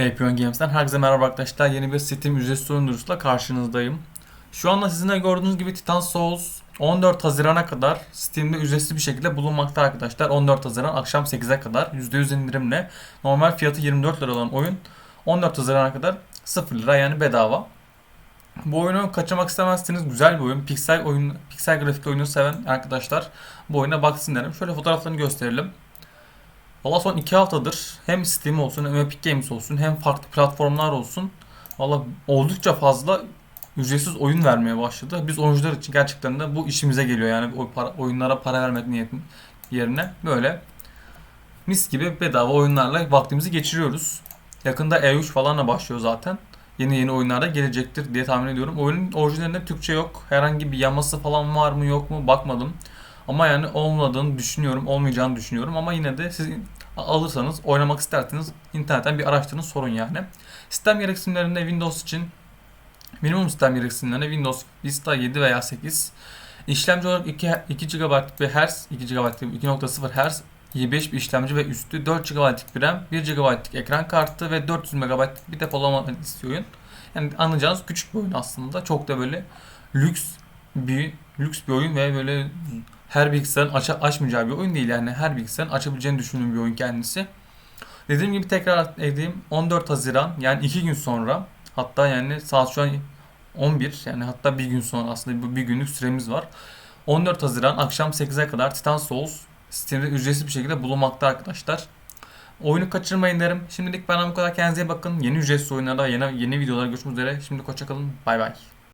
Apion Games'ten herkese merhaba arkadaşlar. Yeni bir Steam ücretsiz oyun duyurusuyla karşınızdayım. Şu anda sizin de gördüğünüz gibi Titan Souls 14 Haziran'a kadar Steam'de ücretsiz bir şekilde bulunmakta arkadaşlar. 14 Haziran akşam 8'e kadar %100 indirimle normal fiyatı 24 lira olan oyun 14 Haziran'a kadar 0 lira yani bedava. Bu oyunu kaçırmak istemezseniz güzel bir oyun. Pixel oyun, pixel grafik oyunu seven arkadaşlar bu oyuna baksın derim. Şöyle fotoğraflarını gösterelim. Valla son 2 haftadır hem Steam olsun hem Epic Games olsun hem farklı platformlar olsun valla oldukça fazla ücretsiz oyun vermeye başladı. Biz oyuncular için gerçekten de bu işimize geliyor yani oyunlara para vermek niyetin yerine böyle mis gibi bedava oyunlarla vaktimizi geçiriyoruz. Yakında E3 falanla başlıyor zaten. Yeni yeni oyunlar da gelecektir diye tahmin ediyorum. Oyunun orijinalinde Türkçe yok. Herhangi bir yaması falan var mı yok mu bakmadım. Ama yani olmadığını düşünüyorum, olmayacağını düşünüyorum. Ama yine de siz alırsanız, oynamak isterseniz internetten bir araştırın sorun yani. Sistem gereksinimlerinde Windows için minimum sistem gereksinimlerinde Windows Vista 7 veya 8. İşlemci olarak 2, 2 GB bir Hz, 2 GB 2.0 Hz, i5 bir işlemci ve üstü 4 GB'lik bir RAM, 1 GB'lik ekran kartı ve 400 MB'lik bir depolama istiyor oyun. Yani anlayacağınız küçük bir oyun aslında. Çok da böyle lüks bir lüks bir oyun ve böyle her bilgisayarın aç açmayacağı bir oyun değil yani her bilgisayarın açabileceğini düşündüğüm bir oyun kendisi. Dediğim gibi tekrar edeyim 14 Haziran yani 2 gün sonra hatta yani saat şu an 11 yani hatta bir gün sonra aslında bu bir günlük süremiz var. 14 Haziran akşam 8'e kadar Titan Souls Steam'de ücretsiz bir şekilde bulunmakta arkadaşlar. Oyunu kaçırmayın derim. Şimdilik bana bu kadar kendinize bakın. Yeni ücretsiz oyunlarda yeni, yeni videolar görüşmek üzere. Şimdi hoşçakalın. Bay bay.